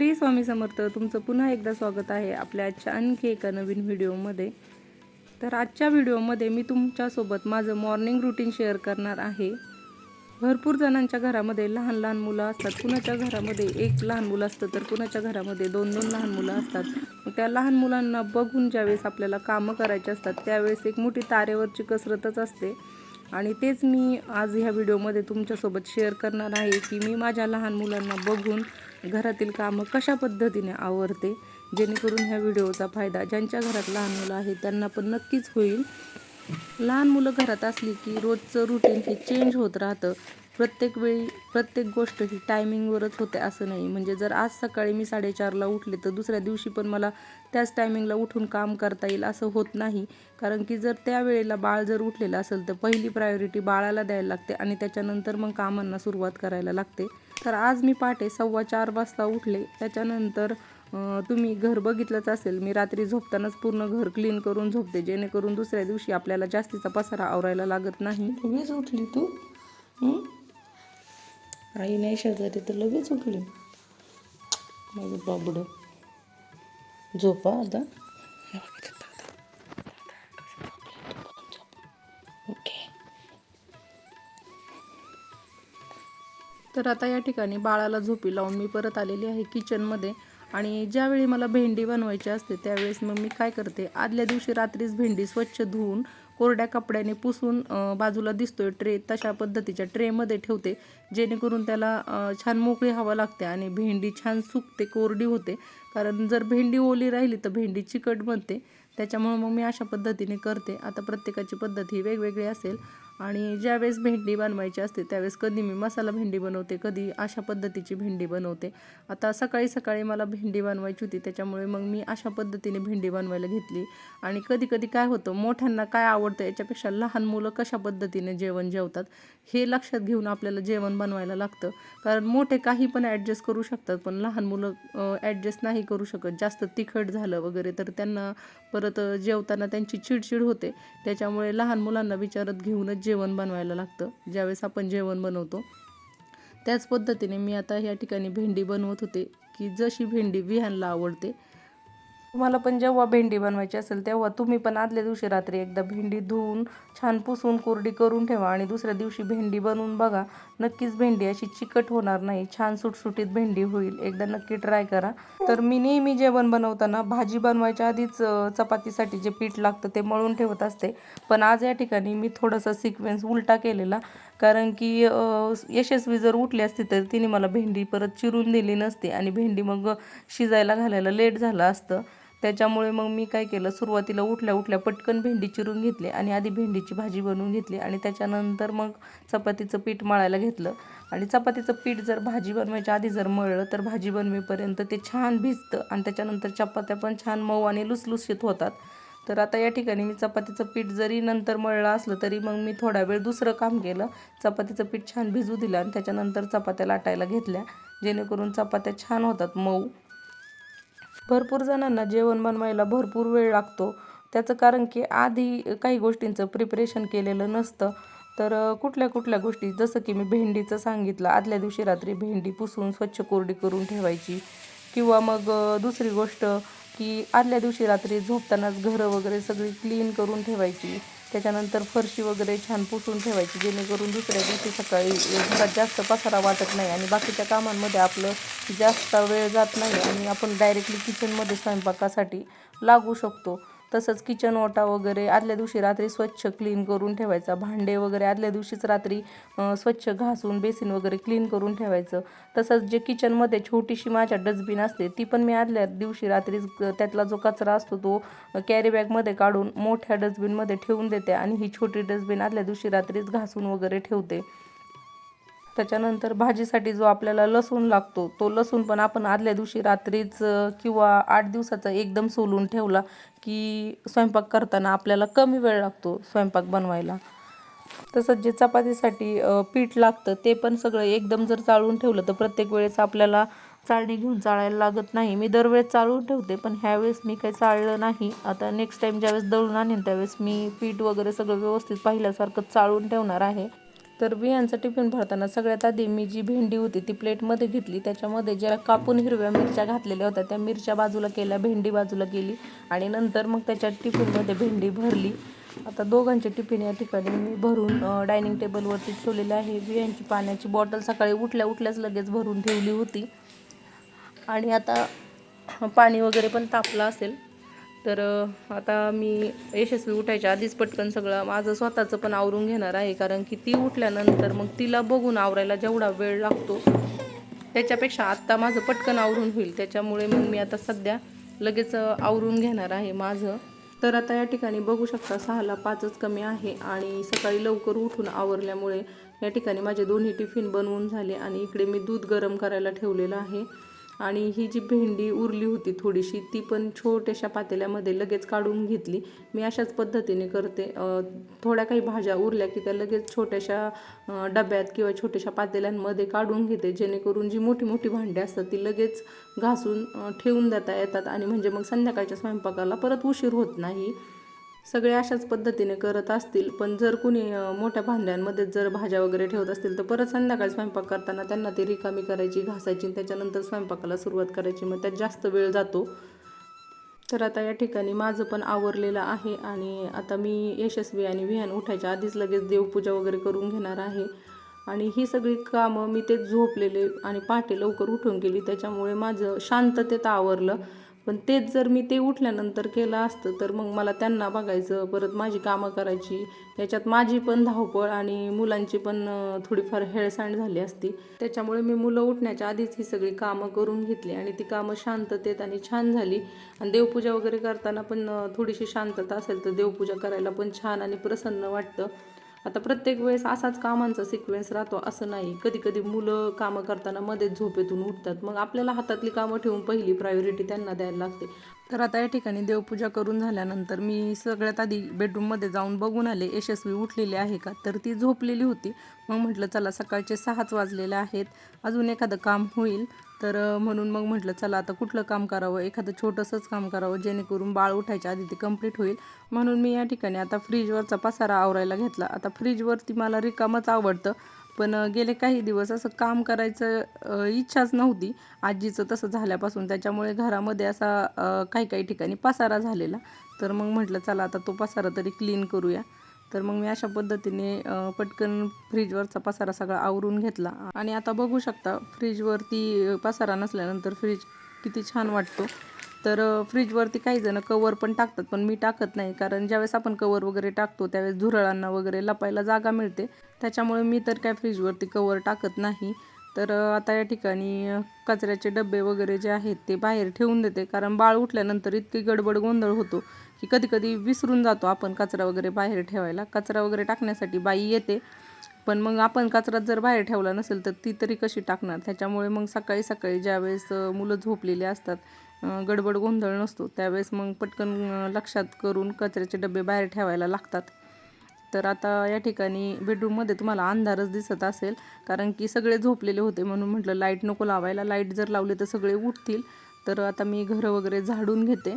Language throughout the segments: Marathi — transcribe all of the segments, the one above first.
श्री स्वामी समर्थ तुमचं पुन्हा एकदा स्वागत आहे आपल्या आजच्या आणखी एका नवीन व्हिडिओमध्ये. तर आजच्या व्हिडिओमध्ये मी तुमच्यासोबत माझं मॉर्निंग रुटीन शेअर करणार आहे. भरपूर जणांच्या घरामध्ये लहान लहान मुलं असतात. कुणाच्या घरामध्ये एक लहान मुलं असतं तर कुणाच्या घरामध्ये दोन दोन लहान मुलं असतात. त्या लहान मुलांना बघून ज्यावेळेस आपल्याला कामं करायची असतात त्यावेळेस एक मोठी तारेवरची कसरतच असते. आणि तेच मी आज ह्या व्हिडिओमध्ये तुमच्यासोबत शेअर करणार आहे की मी माझ्या लहान मुलांना बघून घरातील कामं कशा पद्धतीने आवरते जेणेकरून ह्या व्हिडिओचा फायदा ज्यांच्या घरात लहान मुलं आहेत त्यांना पण नक्कीच होईल. लहान मुलं घरात असली की रोजचं रुटीन हे चेंज होत राहतं. प्रत्येक वेळी प्रत्येक गोष्ट ही टायमिंगवरच होते असं नाही. म्हणजे जर आज सकाळी मी साडेचारला उठले तर दुसऱ्या दिवशी पण मला त्याच टायमिंगला उठून काम करता येईल असं होत नाही. कारण की जर त्या वेळेला बाळ जर उठलेलं असेल तर पहिली प्रायोरिटी बाळाला द्यायला लागते आणि त्याच्यानंतर मग कामांना सुरुवात करायला लागते. तर आज मी पहाटे सव्वा चार वाजता उठले. त्याच्यानंतर तुम्ही घर बघितलंच असेल मी रात्री झोपतानाच पूर्ण घर क्लीन करून झोपते. जेणेकरून दुसऱ्या दिवशी आपल्याला जास्तीचा पसारा आवरायला लागत नाही. उठली तू? आई नाही शेजारी तर लगेच उठली माझं बाबड. झोपा आता. ओके. तर आता या ठिकाणी बाळाला झोपी लावून मी परत आलेली आहे किचनमध्ये आणि ज्यावेळी मला भेंडी बनवायची असते त्यावेळेस मग मी काय करते आदल्या दिवशी रात्रीच भेंडी स्वच्छ धुवून कोरड्या कपड्याने पुसून बाजूला दिसतोय ट्रे तशा पद्धतीच्या ट्रेमध्ये ठेवते जेणेकरून त्याला छान मोकळी हवा लागते आणि भेंडी छान सुकते कोरडी होते. कारण जर भेंडी ओली राहिली तर भेंडी चिकट बनते. त्याच्यामुळं मग मी अशा पद्धतीने करते. आता प्रत्येकाची पद्धत ही वेगवेगळी असेल. आणि ज्यावेळेस भेंडी बनवायची असते त्यावेळेस कधी मी मसाला भेंडी बनवते कधी अशा पद्धतीची भेंडी बनवते. आता सकाळी सकाळी मला भेंडी बनवायची होती त्याच्यामुळे मग मी अशा पद्धतीने भेंडी बनवायला घेतली. आणि कधी कधी काय होतं मोठ्यांना काय आवडतं याच्यापेक्षा लहान मुलं कशा पद्धतीने जेवण जेवतात हे लक्षात घेऊन आपल्याला जेवण बनवायला लागतं. कारण मोठे काही पण ॲडजस्ट करू शकतात पण लहान मुलं ॲडजस्ट नाही करू शकत. जास्त तिखट झालं वगैरे तर त्यांना परत जेवताना त्यांची चिडचिड होते. त्याच्यामुळे लहान मुलांना विचारत घेऊनच जेवण बनवायला लागतं. ज्यावेळेस आपण जेवण बनवतो. त्याच पद्धतीने मी आता या ठिकाणी भेंडी बनवत होते. की जशी भेंडी विहानला आवडते तुम्हाला पण जेव्हा भेंडी बनवायची असेल तेव्हा तुम्ही पण आदल्या दिवशी रात्री एकदा भेंडी धुवून छान पुसून कोरडी करून ठेवा आणि दुसऱ्या दिवशी भेंडी बनवून बघा. नक्कीच भेंडी अशी चिकट होणार नाही. छान सुटसुटीत भेंडी होईल. एकदा नक्की ट्राय करा. तर मी नेहमी जेवण बनवताना भाजी बनवायच्या आधीच चपातीसाठी जे पीठ लागतं ते मळून ठेवत असते. पण आज या ठिकाणी मी थोडासा सिक्वेन्स उलटा केलेला. कारण की यशस्वी जर उठली असती तर तिने मला भेंडी परत चिरून दिली नसती आणि भेंडी मग शिजायला घालायला लेट झालं असतं. त्याच्यामुळे मग मी काय केलं सुरुवातीला उठल्या उठल्या पटकन भेंडी चिरून घेतली आणि आधी भेंडीची भाजी बनवून घेतली आणि त्याच्यानंतर मग चपातीचं पीठ मळायला घेतलं. आणि चपातीचं पीठ जर भाजी बनवायच्या आधी जर मळलं तर भाजी बनवेपर्यंत ते छान भिजतं आणि त्याच्यानंतर चपात्या पण छान मऊ आणि लुसलुसीत होतात. तर आता या ठिकाणी मी चपातीचं पीठ जरी नंतर मळलं असलं तरी मग मी थोडा वेळ दुसरं काम केलं. चपातीचं पीठ छान भिजू दिलं आणि त्याच्यानंतर चपात्या लाटायला घेतल्या जेणेकरून चपात्या छान होतात मऊ. भरपूर जणांना जेवण बनवायला भरपूर वेळ लागतो. त्याचं कारण की आधी काही गोष्टींचं प्रिपरेशन केलेलं नसतं. तर कुठल्या कुठल्या गोष्टी जसं की मी भेंडीचं सांगितलं आदल्या दिवशी रात्री भेंडी पुसून स्वच्छ कोरडी करून ठेवायची. किंवा मग दुसरी गोष्ट की आदल्या दिवशी रात्री झोपतानाच घरं वगैरे सगळी क्लीन करून ठेवायची. त्याच्यानंतर फरशी वगैरे छान पुसून ठेवायची जेणेकरून दुसऱ्या दिवशी सकाळी घरात जास्त पसारा वाटत नाही आणि बाकीच्या कामांमध्ये आपलं जास्त वेळ जात नाही आणि आपण डायरेक्टली किचनमध्ये स्वयंपाकासाठी लागू शकतो. तसंच किचन ओटा वगैरे आदल्या दिवशी रात्री स्वच्छ क्लीन करून ठेवायचा. भांडे वगैरे आदल्या दिवशीच रात्री स्वच्छ घासून बेसिन वगैरे क्लीन करून ठेवायचं. तसंच जे किचनमध्ये छोटीशी माझ्या डस्टबिन असते ती पण मी आदल्या दिवशी रात्रीच त्यातला जो कचरा असतो तो कॅरीबॅगमध्ये काढून मोठ्या डस्टबिनमध्ये ठेवून देते आणि ही छोटी डस्टबिन आदल्या दिवशी रात्रीच घासून वगैरे ठेवते. त्याच्यानंतर भाजीसाठी जो आपल्याला लसूण लागतो तो लसूण पण आपण आदल्या दिवशी रात्रीच किंवा आठ दिवसाचा एकदम सोलून ठेवला की स्वयंपाक करताना आपल्याला कमी वेळ लागतो स्वयंपाक बनवायला. तसंच जे चपातीसाठी पीठ लागतं ते पण सगळं एकदम जर चाळून ठेवलं तर प्रत्येक वेळेस आपल्याला चाळणी घेऊन चाळायला लागत नाही. मी दरवेळेस चाळून ठेवते पण ह्यावेळेस मी काही चाळलं नाही. आता नेक्स्ट टाईम ज्यावेळेस दळून आणेन त्यावेळेस मी पीठ वगैरे सगळं व्यवस्थित पाहिल्यासारखं चाळून ठेवणार आहे. तर बियांचा टिफिन भरताना सगळ्यात आधी मी जी भेंडी होती ती प्लेटमध्ये घेतली. त्याच्यामध्ये ज्या कापून हिरव्या मिरच्या घातलेल्या होत्या त्या मिरच्या बाजूला केल्या भेंडी बाजूला केली आणि नंतर मग त्याच्या टिफिनमध्ये भेंडी भरली. आता दोघांचे टिफिन या ठिकाणी मी भरून डायनिंग टेबलवरती ठेवलेले आहे. बियांची पाण्याची बॉटल सकाळी उठल्या उठल्याच लगेच भरून ठेवली होती. आणि आता पाणी वगैरे पण तापलं असेल. तर आता मी यशस्वी उठायच्या आधीच पटकन सगळं माझं स्वतःचं पण आवरून घेणार आहे कारण की ती उठल्यानंतर मग तिला बघून आवरायला जेवढा वेळ लागतो त्याच्यापेक्षा आत्ता माझं पटकन आवरून होईल. त्याच्यामुळे मग मी आता सध्या लगेच आवरून घेणार आहे माझं. तर आता या ठिकाणी बघू शकता सहाला पाचच कमी आहे आणि सकाळी लवकर उठून आवरल्यामुळे या ठिकाणी माझे दोन्ही टिफिन बनवून झाले आणि इकडे मी दूध गरम करायला ठेवलेलं आहे. आणि ही जी भेंडी उरली होती थोडीशी ती पण छोट्याशा पातेल्यामध्ये लगेच काढून घेतली. मी अशाच पद्धतीने करते. थोड्या काही भाज्या उरल्या की त्या लगेच छोट्याशा डब्यात किंवा छोट्याशा पातेल्यांमध्ये काढून घेते. जेणेकरून जी मोठी मोठी भांडी असतात ती लगेच घासून ठेवून देता येतात आणि म्हणजे मग संध्याकाळच्या स्वयंपाकाला परत उशीर होत नाही. सगळे अशाच पद्धतीने करत असतील पण जर कुणी मोठ्या भांड्यांमध्ये जर भाज्या वगैरे ठेवत असतील तर परत संध्याकाळी स्वयंपाक करताना त्यांना ती रिकामी करायची घासायची आणि त्याच्यानंतर स्वयंपाकाला सुरुवात करायची. मग त्यात जास्त वेळ जातो. तर आता या ठिकाणी माझं पण आवरलेलं आहे आणि आता मी यशस्वी आणि विहान उठायच्या आधीच लगेच देवपूजा वगैरे करून घेणार आहे. आणि ही सगळी कामं मी ते झोपलेले आणि पहाटे लवकर उठून गेली त्याच्यामुळे माझं शांततेत आवरलं. पण तेच जर मी ते उठल्यानंतर केलं असतं तर मग मला त्यांना बघायचं परत माझी कामं करायची. त्याच्यात माझी पण धावपळ आणि मुलांची पण थोडीफार हेळसांड झाली असती. त्याच्यामुळे मी मुलं उठण्याच्या आधीच ही सगळी कामं करून घेतली आणि ती कामं शांततेत आणि छान झाली. आणि देवपूजा वगैरे करताना पण थोडीशी शांतता असेल तर देवपूजा करायला पण छान आणि प्रसन्न वाटतं. आता प्रत्येक वेळेस असाच कामांचा सिक्वेन्स राहतो असं नाही. कधी कधी मुलं कामं करताना मध्येच झोपेतून उठतात. मग आपल्याला हातातली कामं ठेवून पहिली प्रायोरिटी त्यांना द्यायला लागते. तर आता या ठिकाणी देवपूजा करून झाल्यानंतर मी सगळ्यात आधी बेडरूममध्ये जाऊन बघून आले यशस्वी उठलेली आहे का? तर ती झोपलेली होती. मग म्हटलं चला सकाळचे सहाच वाजलेले आहेत. अजून एखादं काम होईल. तर म्हणून मग म्हटलं चला आता कुठलं काम करावं? एखादं छोटंसंच काम करावं जेणेकरून बाळ उठायच्या आधी ते कंप्लीट होईल. म्हणून मी या ठिकाणी आता फ्रीजवरचा पसारा आवरायला घेतला. आता फ्रीजवरती मला रिकामच आवडतं. पण गेले काही दिवस असं काम करायचं इच्छाच नव्हती. आजीचं तसं झाल्यापासून त्याच्यामुळे घरामध्ये असा काही काही ठिकाणी पसारा झालेला. तर मग म्हटलं चला आता तो पसारा तरी क्लीन करूया. तर मग मी अशा पद्धतीने पटकन फ्रीजवरचा पसारा सगळा आवरून घेतला. आणि आता बघू शकता फ्रीजवरती पसारा नसल्यानंतर फ्रीज किती छान वाटतो. तर फ्रीजवरती काही जण कवर पण टाकतात पण मी टाकत नाही. कारण ज्यावेळेस आपण कवर वगैरे टाकतो त्यावेळेस झुरळांना वगैरे लपायला जागा मिळते. त्याच्यामुळे मी तर काय फ्रीजवरती कवर टाकत नाही. तर आता या ठिकाणी कचऱ्याचे डबे वगैरे जे आहेत ते बाहेर ठेवून देते. कारण बाळ उठल्यानंतर इतकी गडबड गोंधळ होतो की कधी कधी विसरून जातो आपण कचरा वगैरे बाहेर ठेवायला. कचरा वगैरे टाकण्यासाठी बाई येते. पण मग आपण कचरात जर बाहेर ठेवला नसेल तर ती तरी कशी टाकणार? त्याच्यामुळे मग सकाळी सकाळी ज्यावेळेस मुलं झोपलेली असतात गडबड गोंधळ नसतो. त्यावेळेस मग पटकन लक्षात करून कचऱ्याचे डबे बाहेर ठेवायला लागतात. तर आता या ठिकाणी बेडरूममध्ये तुम्हाला अंधारच दिसत असेल कारण की सगळे झोपलेले होते म्हणून म्हटलं लाइट नको लावायला. लाइट जर लावली तर सगळे उठतील. तर आता मी घरं वगैरे झाडून घेते.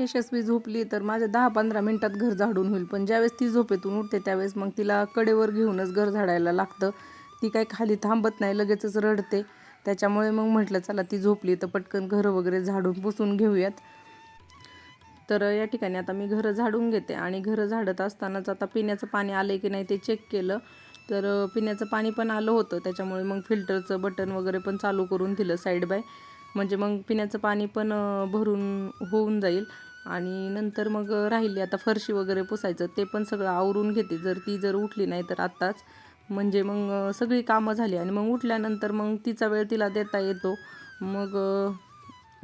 यशस्वी झोपली तर माझ्या दहा पंधरा मिनटात घर झाडून होईल. पण ज्यावेळेस ती झोपेतून उठते त्यावेळेस मग तिला कडेवर घेऊनच घर झाडायला लागतं. ती काही खाली थांबत नाही लगेचच रडते. त्याच्यामुळे मग म्हटलं चला ती झोपली तर पटकन घरं वगैरे झाडून पुसून घेऊयात. तर या ठिकाणी आता मी घरं झाडून घेते आणि घरं झाडत असतानाच आता पिण्याचं पाणी आलं की नाही ते चेक केलं. तर पिण्याचं पाणी पण आलं होतं त्याच्यामुळे मग फिल्टरचं बटन वगैरे पण चालू करून दिलं साईड बाय म्हणजे मग पिण्याचं पाणी पण भरून होऊन जाईल. आणि नंतर मग राहिली आता फरशी वगैरे पुसायचं ते पण सगळं आवरून घेते. जर ती जर उठली नाही तर आत्ताच. म्हणजे मग सगळी कामं झाली आणि मग उठल्यानंतर मग तिचा वेळ तिला देता येतो. मग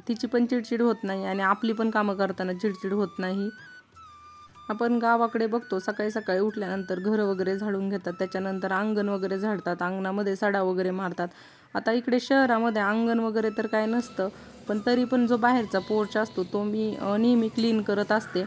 तिची पण चिडचिड होत नाही आणि आपली पण कामं करताना चिडचिड होत नाही. आपण गावाकडे बघतो सकाळी सकाळी उठल्यानंतर घरं वगैरे झाडून घेतात. त्याच्यानंतर अंगण वगैरे झाडतात अंगणामध्ये सडा वगैरे मारतात. आता इकडे शहरामध्ये अंगण वगैरे तर काय नसतं पण तरी पण जो बाहेरचा पोर्च असतो तो मी नेहमी क्लीन करत असते.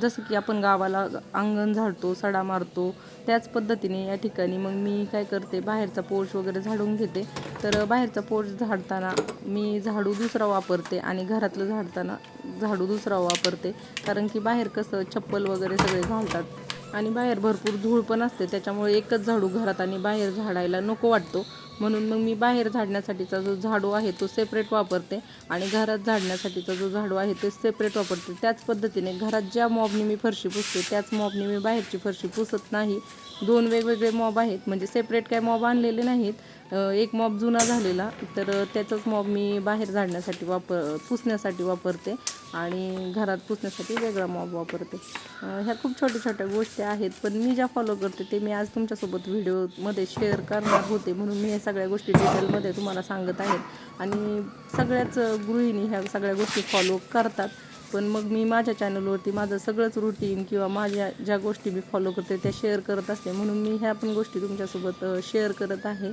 जसं की आपण गावाला अंगण झाडतो सडा मारतो त्याच पद्धतीने या ठिकाणी मग मी काय करते बाहेरचा पोर्च वगैरे झाडून घेते. तर बाहेरचा पोर्च झाडताना मी झाडू दुसरा वापरते आणि घरातलं झाडताना झाडू दुसरा वापरते. कारण की बाहेर कसं चप्पल वगैरे सगळे घालतात आणि बाहेर भरपूर धूळ पण असते त्याच्यामुळे एकच झाडू घरात आणि बाहेर झाडायला नको वाटतो. म्हणून मग मी बाहेर झाडण्यासाठीचा जो झाडू आहे तो सेपरेट वापरते आणि घरात झाडण्यासाठीचा जो झाडू आहे ते सेपरेट वापरते. त्याच पद्धतीने घरात ज्या मॉबने मी फरशी पुसते त्याच मॉबने मी बाहेरची फरशी पुसत नाही. दोन वेगवेगळे मॉब आहेत म्हणजे सेपरेट काय मॉब आणलेले नाहीत. एक मॉब जुना झालेला. तर त्याचाच मॉब मी बाहेर झाडण्यासाठी वापर पुसण्यासाठी वापरते आणि घरात पुसण्यासाठी वेगळा मॉब वापरते. ह्या खूप छोट्या छोट्या गोष्टी आहेत पण मी ज्या फॉलो करते ते मी आज तुमच्यासोबत व्हिडिओमध्ये शेअर करणार होते म्हणून मी ह्या सगळ्या गोष्टी डिटेलमध्ये तुम्हाला सांगत आहेत आणि सगळ्याच गृहिणी ह्या सगळ्या गोष्टी फॉलो करतात. पण मग मी माझ्या चॅनलवरती माझं सगळंच रुटीन किंवा माझ्या ज्या गोष्टी मी फॉलो करते त्या शेअर करत असते. म्हणून मी ह्या पण गोष्टी तुमच्यासोबत शेअर करत आहे.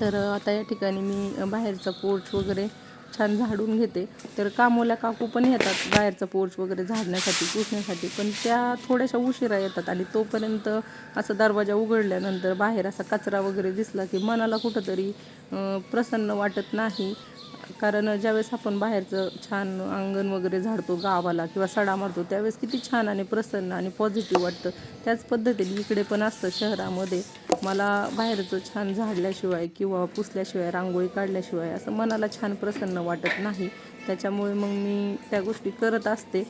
तर आता या ठिकाणी मी बाहेरचा पोर्च वगैरे छान झाडून घेते. तर कामोल्या काकू पण येतात बाहेरचा पोर्च वगैरे झाडण्यासाठी पुसण्यासाठी. पण त्या थोड्याशा उशिरा येतात आणि तोपर्यंत असा दरवाजा उघडल्यानंतर बाहेर असा कचरा वगैरे दिसला की मनाला कुठंतरी प्रसन्न वाटत नाही. कारण ज्यावेळेस आपण बाहेरचं छान अंगण वगैरे झाडतो गावाला किंवा सडा मारतो त्यावेळेस किती छान आणि प्रसन्न आणि पॉझिटिव्ह वाटतं. त्याच पद्धतीने इकडे पण असतं शहरामध्ये. मला बाहेरचं छान झाडल्याशिवाय किंवा पुसल्याशिवाय रांगोळी काढल्याशिवाय असं मनाला छान प्रसन्न वाटत नाही. त्याच्यामुळे मग मी त्या गोष्टी करत असते.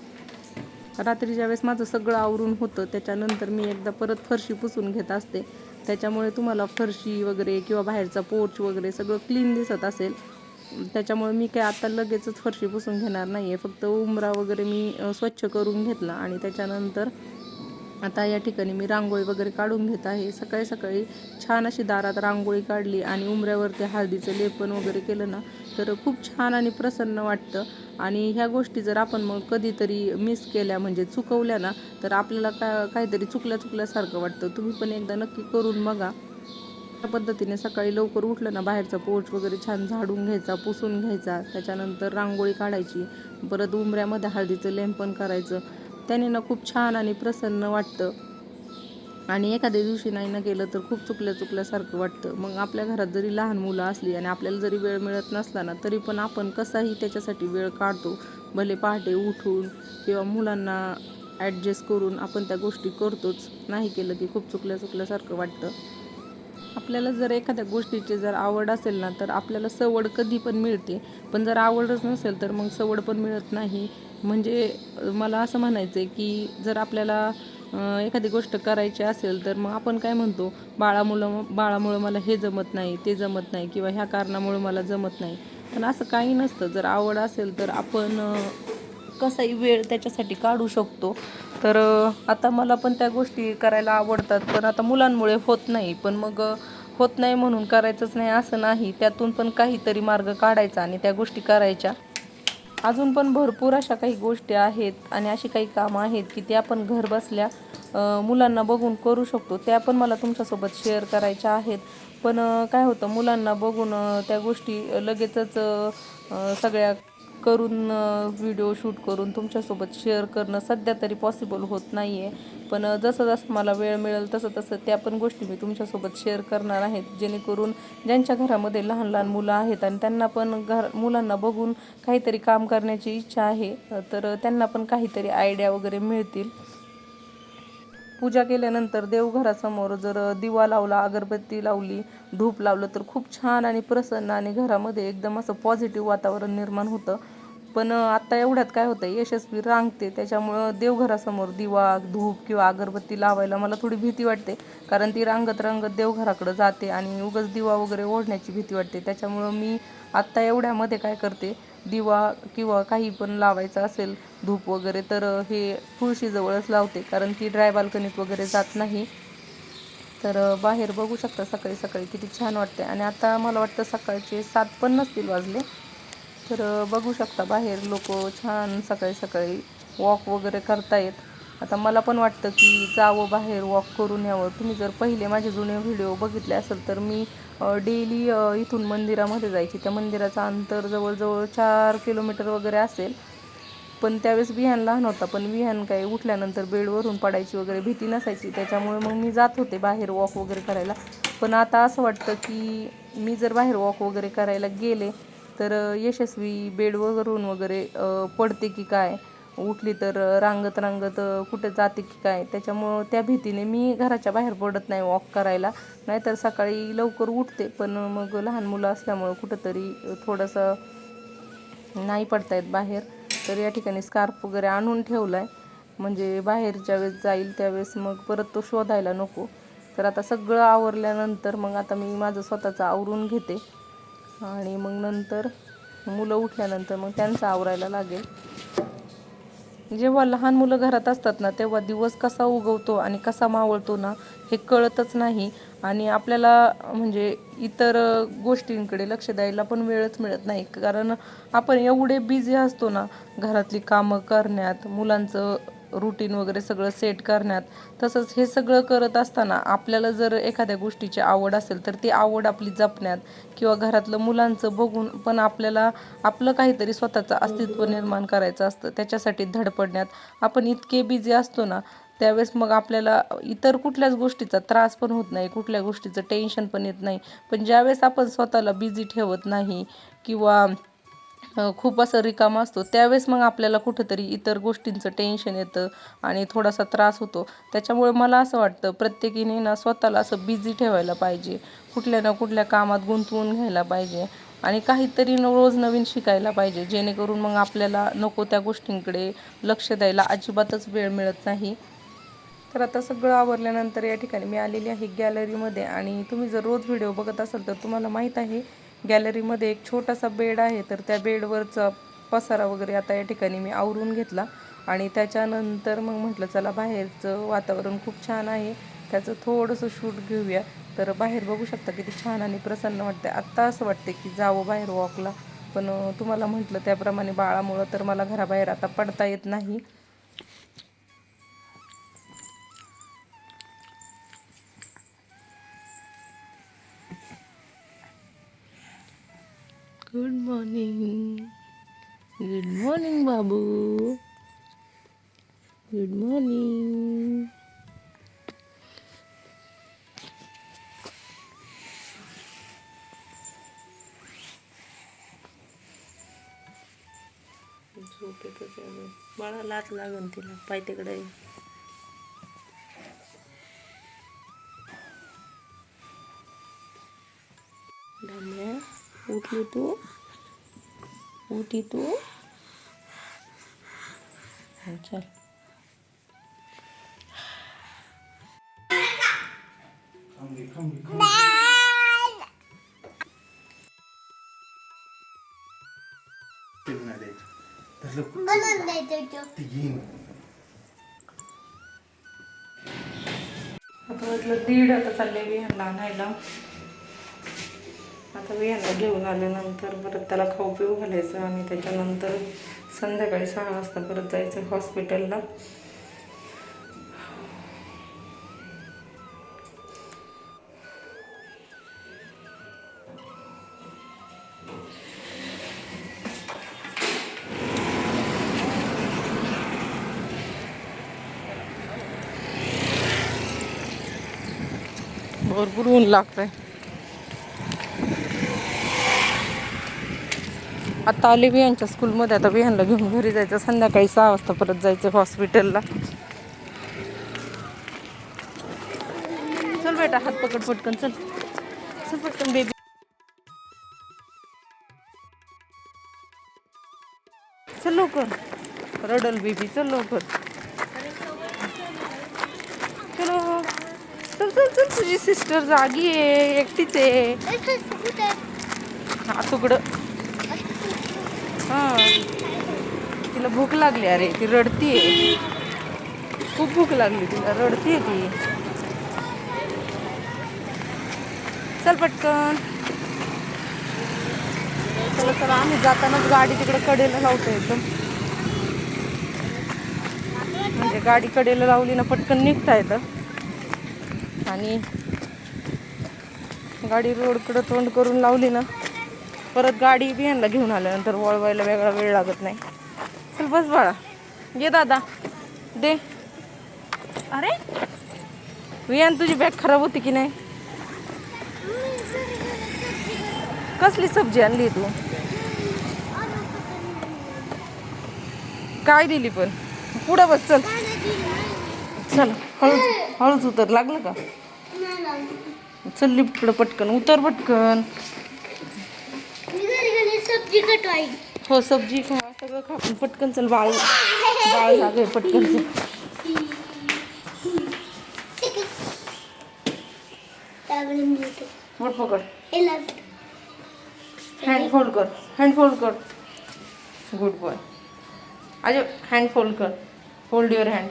रात्री ज्यावेळेस माझं सगळं आवरून होतं त्याच्यानंतर मी एकदा परत फरशी पुसून घेत असते. त्याच्यामुळे तुम्हाला फरशी वगैरे किंवा बाहेरचा पोर्च वगैरे सगळं क्लीन दिसत असेल. त्याच्यामुळे मी काय आता लगेचच फरशी पुसून घेणार नाही आहे फक्त उमरा वगैरे मी स्वच्छ करून घेतला आणि त्याच्यानंतर आता या ठिकाणी मी रांगोळी वगैरे काढून घेत आहे. सकाळी सकाळी छान अशी दारात रांगोळी काढली आणि उमऱ्यावरती हळदीचं लेपन वगैरे केलं ना तर खूप छान आणि प्रसन्न वाटतं. आणि ह्या गोष्टी जर आपण मग कधीतरी मिस केल्या म्हणजे चुकवल्या ना तर आपल्याला का काहीतरी चुकल्या चुकल्यासारखं वाटतं. तुम्ही पण एकदा नक्की करून बघा. पद्धतीने सकाळी लवकर उठलं ना बाहेरचा पोर्च वगैरे छान झाडून घ्यायचा पुसून घ्यायचा. त्याच्यानंतर रांगोळी काढायची. परत उंबऱ्यामध्ये हळदीचं लेंपण करायचं. त्याने ना खूप छान आणि प्रसन्न वाटतं. आणि एखाद्या दिवशी नाही ना केलं तर खूप चुकल्या चुकल्यासारखं वाटतं. मग आपल्या घरात जरी लहान मुलं असली आणि आपल्याला जरी वेळ मिळत नसला ना तरी पण आपण कसाही त्याच्यासाठी वेळ काढतो. भले पहाटे उठून किंवा मुलांना ॲडजस्ट करून आपण त्या गोष्टी करतोच. नाही केलं की खूप चुकल्या चुकल्यासारखं वाटतं. आपल्याला जर एखाद्या गोष्टीची जर आवड असेल ना तर आपल्याला सवड कधी पण मिळते. पण जर आवडच नसेल तर मग सवड पण मिळत नाही. म्हणजे मला असं म्हणायचं आहे की जर आपल्याला एखादी गोष्ट करायची असेल तर मग आपण काय म्हणतो? बाळामुळं बाळामुळं मला हे जमत नाही ते जमत नाही किंवा ह्या कारणामुळं मला जमत नाही. पण असं काही नसतं. जर आवड असेल तर आपण कसाही वेळ त्याच्यासाठी काढू शकतो. तर आता मला पण त्या गोष्टी करायला आवडतात पण आता मुलांमुळे होत नाही. पण मग होत नाही म्हणून करायचंच नाही असं नाही. त्यातून पण काहीतरी मार्ग काढायचा आणि त्या गोष्टी करायच्या. अजून पण भरपूर अशा काही गोष्टी आहेत आणि अशी काही कामं आहेत की त्या आपण घर बसल्या मुलांना बघून करू शकतो. त्या पण मला तुमच्यासोबत शेअर करायच्या आहेत. पण काय होतं मुलांना बघून त्या गोष्टी लगेचच सगळ्या करून व्हिडिओ शूट करून तुमच्यासोबत शेअर करणं सध्या तरी पॉसिबल होत नाही आहे पण जसं जसं मला वेळ मिळेल तसं तसं त्या पण गोष्टी मी तुमच्यासोबत शेअर करणार आहेत. जेणेकरून ज्यांच्या घरामध्ये लहान लहान मुलं आहेत आणि त्यांना पण घर मुलांना बघून काहीतरी काम करण्याची इच्छा आहे तर त्यांना पण काहीतरी आयडिया वगैरे मिळतील. पूजा केल्यानंतर देवघरासमोर जर दिवा लावला अगरबत्ती लावली धूप लावलं तर खूप छान आणि प्रसन्न आणि घरामध्ये एकदम असं पॉझिटिव्ह वातावरण निर्माण होतं. पण आत्ता एवढ्यात काय होतं यशस्वी रांगते त्याच्यामुळं देवघरासमोर दिवा धूप किंवा अगरबत्ती लावायला मला थोडी भीती वाटते. कारण ती रांगत रांगत देवघराकडं जाते आणि उगाच दिवा वगैरे ओढण्याची भीती वाटते. त्याच्यामुळं मी आत्ता एवढ्यामध्ये काय करते दिवा किंवा काही पण लावायचं असेल धूप वगैरे तर हे तुळशीजवळच लावते. कारण ती ड्राय बाल्कनीत वगैरे जात नाही. तर बाहेर बघू शकता सकाळी सकाळी किती छान वाटते आणि आता मला वाटतं सकाळचे सात पण नसतील वाजले. तर बघू शकता बाहेर लोक छान सकाळी सकाळी वॉक वगैरे करतायत. आता मला पण वाटतं की जावं बाहेर वॉक करून यावं. तुम्ही जर पहिले माझे जुने व्हिडिओ बघितले असेल तर मी डेली इथून मंदिरामध्ये जायची. त्या मंदिराचं अंतर जवळजवळ चार किलोमीटर वगैरे असेल. पण त्यावेळेस विहान लहान होता. पण विहान काय उठल्यानंतर बेडवरून पडायची वगैरे भीती नसायची. त्याच्यामुळे मग मी जात होते बाहेर वॉक वगैरे करायला. पण आता असं वाटतं की मी जर बाहेर वॉक वगैरे करायला गेले तर यशस्वी बेडवरून वगैरे पडते की काय? उठली तर रांगत रांगत कुठे जाते की काय? त्याच्यामुळं त्या भीतीने मी घराच्या बाहेर पडत नाही वॉक करायला. नाहीतर सकाळी लवकर उठते पण मग लहान मुलं असल्यामुळं कुठंतरी थोडंसं नाही पडतायत बाहेर. तर या ठिकाणी स्कार्फ वगैरे आणून ठेवला आहे म्हणजे बाहेर ज्यावेळेस जाईल त्यावेळेस मग परत तो शोधायला नको. तर आता सगळं आवरल्यानंतर मग आता मी माझं स्वतःचं आवरून घेते. आणि मग नंतर मुलं उठल्यानंतर मग त्यांचं आवरायला लागेल. जेव्हा लहान मुलं घरात असतात ना तेव्हा दिवस कसा उगवतो आणि कसा मावळतो ना हे कळतच नाही. आणि आपल्याला म्हणजे इतर गोष्टींकडे लक्ष द्यायला पण वेळच मिळत नाही. कारण आपण एवढे बिझी असतो ना घरातली कामं करण्यात मुलांचं रुटीन वगैरे सगळं सेट करण्यात तसंच हे सगळं करत असताना आपल्याला जर एखाद्या गोष्टीची आवड असेल तर ती आवड आपली जपण्यात किंवा घरातलं मुलांचं बघून पण आपल्याला आपलं काहीतरी स्वतःचं अस्तित्व निर्माण करायचं असतं. त्याच्यासाठी धडपडण्यात आपण इतके बिझी असतो ना त्यावेळेस मग आपल्याला इतर कुठल्याच गोष्टीचा त्रास पण होत नाही कुठल्या गोष्टीचं टेन्शन पण येत नाही. पण ज्यावेळेस आपण स्वतःला बिझी ठेवत नाही किंवा खूप असं रिकामा असतो. त्यावेळेस मग आपल्याला कुठंतरी इतर गोष्टींचं टेन्शन येतं आणि थोडासा त्रास होतो. त्याच्यामुळे मला असं वाटतं प्रत्येकीने ना स्वतःला असं बिझी ठेवायला पाहिजे. कुठल्या ना कुठल्या कामात गुंतवून घ्यायला पाहिजे आणि काहीतरी न रोज नवीन शिकायला पाहिजे. जेणेकरून मग आपल्याला नको त्या गोष्टींकडे लक्ष द्यायला अजिबातच वेळ मिळत नाही. तर आता सगळं आवरल्यानंतर या ठिकाणी मी आलेली आहे गॅलरीमध्ये आणि तुम्ही जर रोज व्हिडिओ बघत असाल तर तुम्हाला माहीत आहे गॅलरीमध्ये एक छोटासा बेड आहे तर त्या बेडवरचा पसारा वगैरे आता या ठिकाणी मी आवरून घेतला. आणि त्याच्यानंतर मग म्हटलं चला बाहेरचं वातावरण खूप छान आहे. त्याचं थोडंसं शूट घेऊया. तर बाहेर बघू शकता किती छान आणि प्रसन्न वाटते आत्ता असं वाटते की जावं बाहेर वॉकला पण तुम्हाला म्हटलं त्याप्रमाणे बाळामुळं तर मला घराबाहेर आता पडता येत नाही. गुड मॉर्निंग गुड मॉर्निंग बाबू गुड मॉर्निंग झोप येतच आहे बाळा लाच लागन तिला पाय तिकडे धान्या उठली तू? उठी तू? चल. बनवून द्यायचं आता दीड आता चालले विहानला आणायला आता विहानला घेऊन आल्यानंतर परत त्याला खाऊ पिऊ घालायचं आणि त्याच्यानंतर संध्याकाळी सहा वाजता परत जायचं हॉस्पिटलला. भरपूर ऊन लागतंय. आता आले विहानच्या स्कूलमध्ये. आता विहानला घेऊन घरी जायचं. संध्याकाळी सहा वाजता परत जायचं हॉस्पिटलला. चल बेटा हात पकड पटकन. चल. चल पटकन बेबी चल लवकर. रडल बेबी चल लवकर. चलो. चल चल चल. तुझी सिस्टर जागी आहे. एकटीच आहे? हा तुकडं. हां. तिला भूक लागली अरे ती रडतीये. खूप भूक लागली तिला रडतीये ती. चल पटकन. चला चला आम्ही जातानाच गाडी तिकडे कडेला लावतो एकदम. म्हणजे गाडी कडेला लावली ना पटकन निघता येतं. आणि गाडी रोडकडं तोंड करून लावली ना परत गाडी बियांना घेऊन आल्यानंतर वळवायला वेगळा वेळ लागत नाही. चल बस बाळा. ये दादा. दे. अरे वियान तुझी बॅग खराब होती की नाही? कसली सब्जी आणली तू? काय दिली पण? पुढं बस चल. चल हळूच हळूच उतर. लागलं का? चल लिफ्टकडं पटकन. उतर पटकन. सब्ज़ी कटवाई। हो सब्ज़ी खा सगळं पटकन चल बाळ बाळ जागे पटकन चल वर पकड। हँड फोल्ड कर हँड फोल्ड कर। गुड बॉय आज हँड फोल्ड कर। होल्ड युअर हँड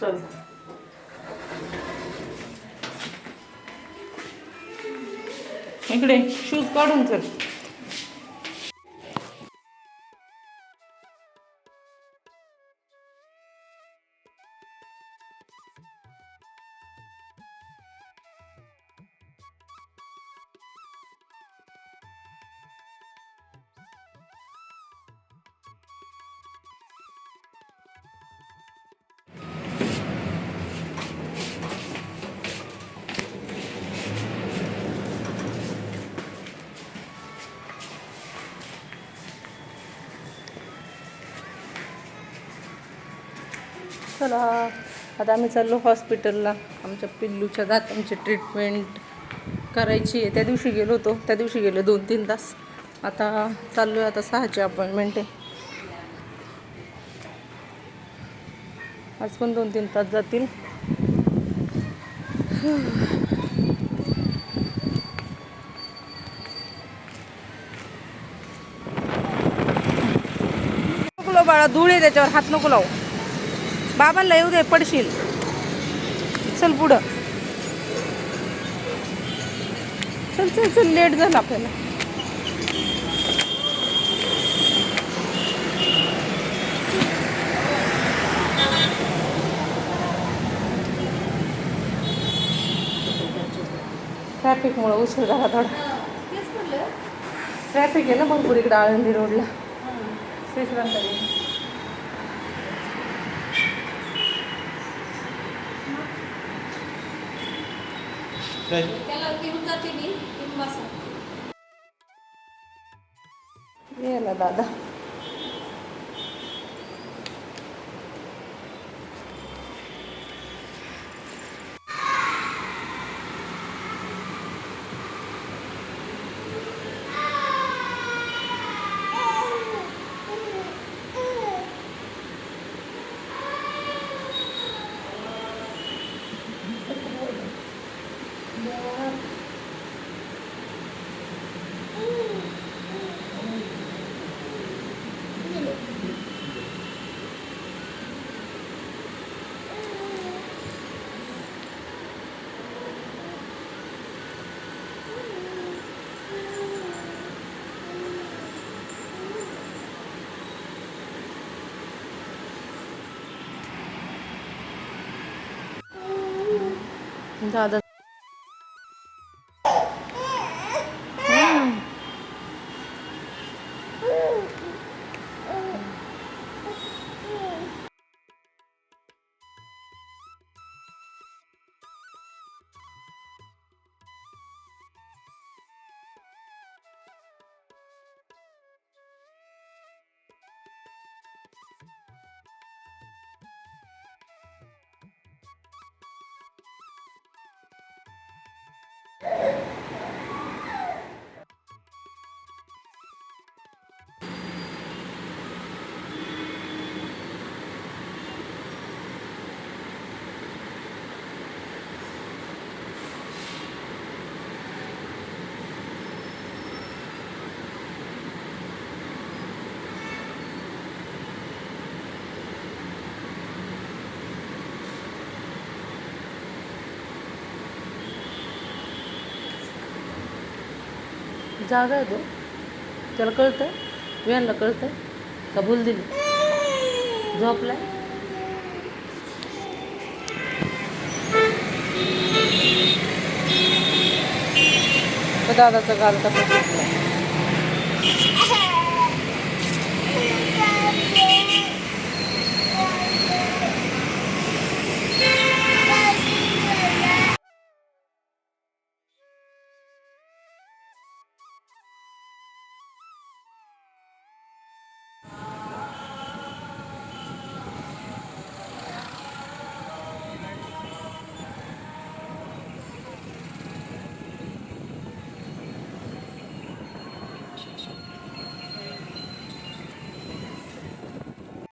चल. इकडे शूज काढून चल. चला आता आम्ही चाललो हॉस्पिटलला आमच्या पिल्लूच्या दातांची ट्रीटमेंट करायची आहे. त्या दिवशी गेलो होतो. त्या दिवशी गेलो दोन तीन तास. आता चाललो आहे आता सहाची अपॉइंटमेंट आहे. आज पण दोन तीन तास जातील. नको बाळा धूळ आहे त्याच्यावर हात नको लावू. बाबांना येऊ दे पडशील. चल पुढं. चल चल चल लेट झालं आपल्याला. ट्रॅफिकमुळे उशीर झाला थोडा. ट्रॅफिक आहे ना भरपूर इकडे आळंदी रोडला श्रीश्रांताई येला दादा. दादा जागा आहे तो. त्याला कळतंय व्हॅनला कळतं का भूल दिली. झोपलाय. तर दादाचा गाल कसा सुटला